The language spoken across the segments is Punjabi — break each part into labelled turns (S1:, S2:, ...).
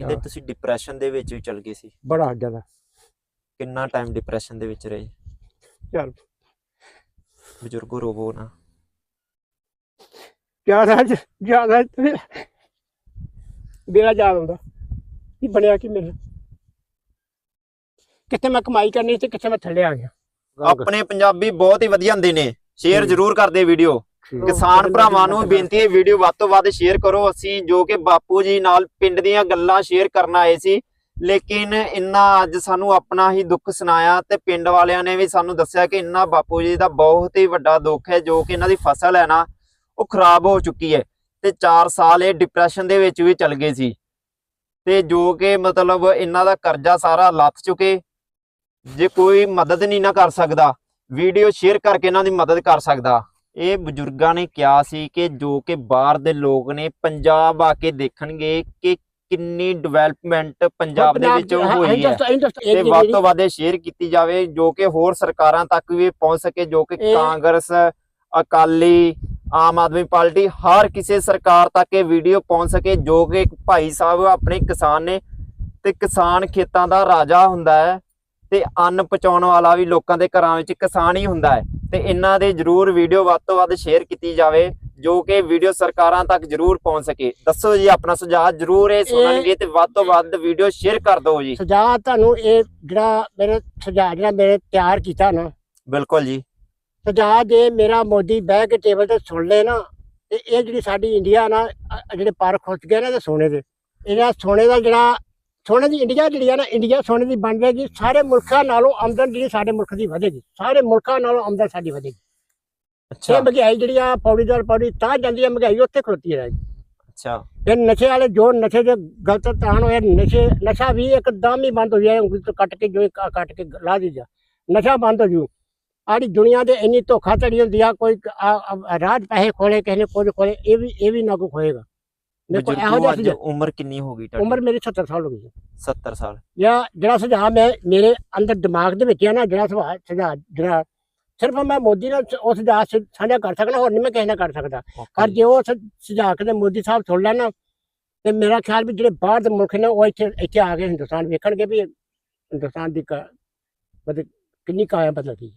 S1: ਹਾਂ।
S2: ਤੁਸੀਂ ਡਿਪਰੈਸ਼ਨ ਦੇ ਵਿੱਚ ਵੀ ਚਲ ਗਏ ਸੀ।
S1: ਬੜਾ ਜ਼ਿਆਦਾ
S2: ਕਿੰਨਾ ਟਾਈਮ ਡਿਪਰੈਸ਼ਨ ਦੇ ਵਿੱਚ ਰਹੇ?
S1: ਚੱਲ।
S2: ਬਜ਼ੁਰਗੋ ਰੋਵੋ ਨਾ।
S1: ਜ਼ਿਆਦਾ ਜ਼ਿਆਦਾ ਬੇੜਾ ਯਾਦ ਆਉਂਦਾ ਕੀ ਬਣਿਆ ਕੀ ਮੇਰੇ ਕਿੱਥੇ ਮੈਂ ਕਮਾਈ ਕਰਨੀ ਤੇ ਕਿੱਥੇ ਮੈਂ ਥੱਲੇ ਆ ਗਿਆ।
S2: ਆਪਣੇ ਪੰਜਾਬੀ ਬਹੁਤ ਹੀ ਵਧੀਆ ਹੁੰਦੇ ਨੇ। ਸ਼ੇਅਰ। ਜ਼ਰੂਰ ਕਰਦੇ ਵੀਡੀਓ। ਕਿਸਾਨ ਭਰਾਵਾਂ ਨੂੰ ਬੇਨਤੀ ਹੈ ਵੀਡੀਓ ਵੱਧ ਤੋਂ ਵੱਧ ਸ਼ੇਅਰ ਕਰੋ। ਅਸੀਂ ਜੋ ਕਿ ਬਾਪੂ ਜੀ ਨਾਲ ਪਿੰਡ ਦੀਆਂ ਗੱਲਾਂ ਸ਼ੇਅਰ ਕਰਨ ਆਏ ਸੀ। ਲੇਕਿਨ ਇੰਨਾ ਅੱਜ ਸਾਨੂੰ ਆਪਣਾ ਹੀ ਦੁੱਖ ਸੁਣਾਇਆ ਤੇ ਪਿੰਡ ਵਾਲਿਆਂ ਨੇ ਵੀ ਸਾਨੂੰ ਦੱਸਿਆ ਕਿ ਇੰਨਾ ਬਾਪੂ ਜੀ ਦਾ ਬਹੁਤ ਹੀ ਵੱਡਾ ਦੁੱਖ ਹੈ ਜੋ ਕਿ ਇਹਨਾਂ ਦੀ ਫਸਲ ਹੈ ਨਾ ਉਹ ਖਰਾਬ ਹੋ ਚੁੱਕੀ ਹੈ। ਤੇ 4 ਸਾਲ ਇਹ ਡਿਪਰੈਸ਼ਨ ਦੇ ਵਿੱਚ ਵੀ ਚਲ ਗਏ ਸੀ। ਤੇ ਜੋ ਕਿ ਮਤਲਬ ਇਹਨਾਂ ਦਾ ਕਰਜ਼ਾ ਸਾਰਾ ਲੱਥ ਚੁੱਕੇ। ਜੇ ਕੋਈ ਮਦਦ ਨਹੀਂ ਨਾ ਕਰ ਸਕਦਾ ਵੀਡੀਓ ਸ਼ੇਅਰ ਕਰਕੇ ਇਹਨਾਂ ਦੀ ਮਦਦ ਕਰ ਸਕਦਾ। ਇਹ ਬਜ਼ੁਰਗਾਂ ਨੇ ਕਿਹਾ ਸੀ ਕਿ ਜੋ ਕਿ ਬਾਹਰ ਦੇ ਲੋਕ ਨੇ ਪੰਜਾਬ ਆ ਕੇ ਦੇਖਣਗੇ ਕਿ ਕਿੰਨੀ ਡਿਵੈਲਪਮੈਂਟ ਪੰਜਾਬ ਦੇ ਵਿੱਚ ਹੋਈ ਹੈ ਤੇ ਵੱਧ ਤੋਂ ਵੱਧ ਸ਼ੇਅਰ ਕੀਤੀ ਜਾਵੇ ਜੋ ਕਿ ਹੋਰ ਸਰਕਾਰਾਂ ਤੱਕ ਵੀ ਇਹ ਪਹੁੰਚ ਸਕੇ ਜੋ ਕਿ
S1: ਇਹ-
S2: ਕਾਂਗਰਸ ਅਕਾਲੀ ਆਮ ਆਦਮੀ ਪਾਰਟੀ ਹਰ ਕਿਸੇ ਸਰਕਾਰ ਤੱਕ ਇਹ ਵੀਡੀਓ ਪਹੁੰਚ ਸਕੇ ਜੋ ਕਿ ਇੱਕ ਭਾਈ ਸਾਹਿਬ ਆਪਣੇ ਕਿਸਾਨ ਨੇ ਤੇ ਕਿਸਾਨ ਖੇਤਾਂ ਦਾ ਰਾਜਾ ਹੁੰਦਾ ਹੈ। ਤੇ ਅੰਨ ਪਹੁੰਚਾਉਣ ਵਾਲਾ ਵੀ ਲੋਕਾਂ ਦੇ ਘਰਾਂ ਵਿੱਚ ਕਿਸਾਨ ਹੀ ਹੁੰਦਾ ਹੈ। ਤੇ ਇਹਨਾਂ ਦੇ ਜਰੂਰ ਵੀਡੀਓ ਵੱਧ ਤੋਂ ਵੱਧ ਸ਼ੇਅਰ ਕੀਤੀ ਜਾਵੇ ਜੋ ਕਿ ਵੀਡੀਓ ਸਰਕਾਰਾਂ ਤੱਕ ਜਰੂਰ ਪਹੁੰਚ ਸਕੇ। ਦੱਸੋ ਜੀ ਆਪਣਾ ਸੁਝਾਅ ਜਰੂਰ ਇਹ ਸੁਣਨਗੇ ਤੇ ਵੱਧ ਤੋਂ ਵੱਧ ਵੀਡੀਓ ਸ਼ੇਅਰ ਕਰ ਦਿਓ ਜੀ।
S1: ਸੁਝਾਅ ਤੁਹਾਨੂੰ ਇਹ ਜਿਹੜਾ ਮੇਰੇ ਸੁਝਾਅ ਜਿਹੜਾ ਮੇਰੇ ਤਿਆਰ ਕੀਤਾ ਨਾ।
S2: ਬਿਲਕੁਲ ਜੀ।
S1: ਸੁਝਾਅ ਜੇ ਮੇਰਾ ਮੋਦੀ ਬਹਿ ਕੇ ਟੇਬਲ ਤੇ ਸੁਣ ਲੇ ਨਾ ਤੇ ਇਹ ਜਿਹੜੀ ਸਾਡੀ ਇੰਡੀਆ ਨਾ ਜਿਹੜੇ ਪਰ ਖੁੱਚ ਗਏ ਨਾ ਤੇ ਸੋਨੇ ਦੇ ਇਹਦਾ ਸੋਨੇ ਦਾ ਜਿਹੜਾ ਸੋਨੇ ਦੀ ਇੰਡੀਆ ਜਿਹੜੀ ਆ ਨਾ ਇੰਡੀਆ ਸੋਨੇ ਦੀ ਬਣ ਜਾਏਗੀ ਸਾਰੇ ਮੁਲਕਾਂ ਨਾਲੋਂ ਆਮਦਨ ਜਿਹੜੀ ਸਾਡੇ ਮੁਲਕ ਦੀ ਵਧੇਗੀ ਸਾਰੇ ਮੁਲਕਾਂ ਨਾਲੋਂ ਆਮਦਨ ਸਾਡੀ ਵਧੇਗੀ।
S2: ਅੱਛਾ।
S1: ਇਹ ਮਹਿੰਗਾਈ ਜਿਹੜੀ ਆ ਪੌੜੀ ਦਰ ਪੌੜੀ ਤਾਂ ਜਾਂਦੀ ਹੈ ਮਹਿੰਗਾਈ ਉੱਥੇ ਖਲੋਤੀ ਰਹੇਗੀ
S2: ਅੱਛਾ।
S1: ਇਹ ਨਸ਼ੇ ਵਾਲੇ ਜੋ ਨਸ਼ੇ ਦੇ ਗਲਤ ਤਾਣ ਹੋਏ ਨਸ਼ੇ ਨਸ਼ਾ ਵੀ ਇੱਕਦਮ ਹੀ ਬੰਦ ਹੋ ਜਾਏ ਉਂਗਲੀ ਤੋਂ ਕੱਟ ਕੇ ਜੋ ਕੱਟ ਕੇ ਲਾ ਦੀ ਜਾ ਨਸ਼ਾ ਬੰਦ ਹੋ ਜੂ। ਆੜੀ ਦੁਨੀਆ ਦੇ ਇੰਨੀ ਧੋਖਾ ਧੜੀ ਹੁੰਦੀ ਆ ਕੋਈ ਆ- ਆ- ਰਾਜ ਪੈਸੇ ਖੋਲੇ ਕਿਸੇ ਨੇ ਕੁਝ ਖੋਲੇ ਇਹ ਵੀ ਇਹ ਵੀ ਨਾ ਕੋ ਖੋਏਗਾ। ਮੇਰੇ ਕੋਲ ਇਹੋ ਜਿਹਾ
S2: ਅੱਜ
S1: ਸੁਝਾਅ-
S2: ਉਮਰ ਕਿੰਨੀ ਹੋ ਗਈ ਤੁਹਾਡੀ?
S1: ਉਮਰ ਮੇਰੀ 70 ਸਾਲ ਹੋ ਗਈ ਹੈ।
S2: 70 ਸਾਲ।
S1: ਜਾਂ ਜਿਹੜਾ ਸੁਝਾਅ ਮੈਂ ਮੇਰੇ ਅੰਦਰ ਦਿਮਾਗ ਦੇ ਵਿੱਚ ਆ ਨਾ ਜਿਹੜਾ ਸੁਭਾਅ ਸੁਝਾਅ ਜਿਹੜਾ ਸਿਰਫ ਮੈਂ ਮੋਦੀ ਨਾਲ ਸ- ਉਹ ਸੁਝਾਅ ਸ- ਸਾਂਝਾ ਕਰ ਸਕਦਾ ਹੋਰ ਨਹੀਂ ਮੈਂ ਕਿਸੇ ਨਾਲ ਕਰ ਸਕਦਾ। ਪਰ ਜੇ ਉਹ ਸ- ਸੁਝਾਅ ਕਿਤੇ ਮੋਦੀ ਸਾਹਿਬ ਸੁਣ ਲੈਣ ਨਾ ਤੇ ਮੇਰਾ ਖਿਆਲ ਵੀ ਜਿਹੜੇ ਬਾਹਰ ਦੇ ਮੁਲਕ ਨੇ ਉਹ ਇੱਥੇ ਇੱਥੇ ਆ ਕੇ ਹਿੰਦੁਸਤਾਨ ਵੇਖਣਗੇ ਵੀ ਹਿੰਦੁਸਤਾਨ ਦੀ ਕ- ਮਤਲਬ ਕਿੰਨੀ ਕਾਇਆ ਬਦਲਦੀ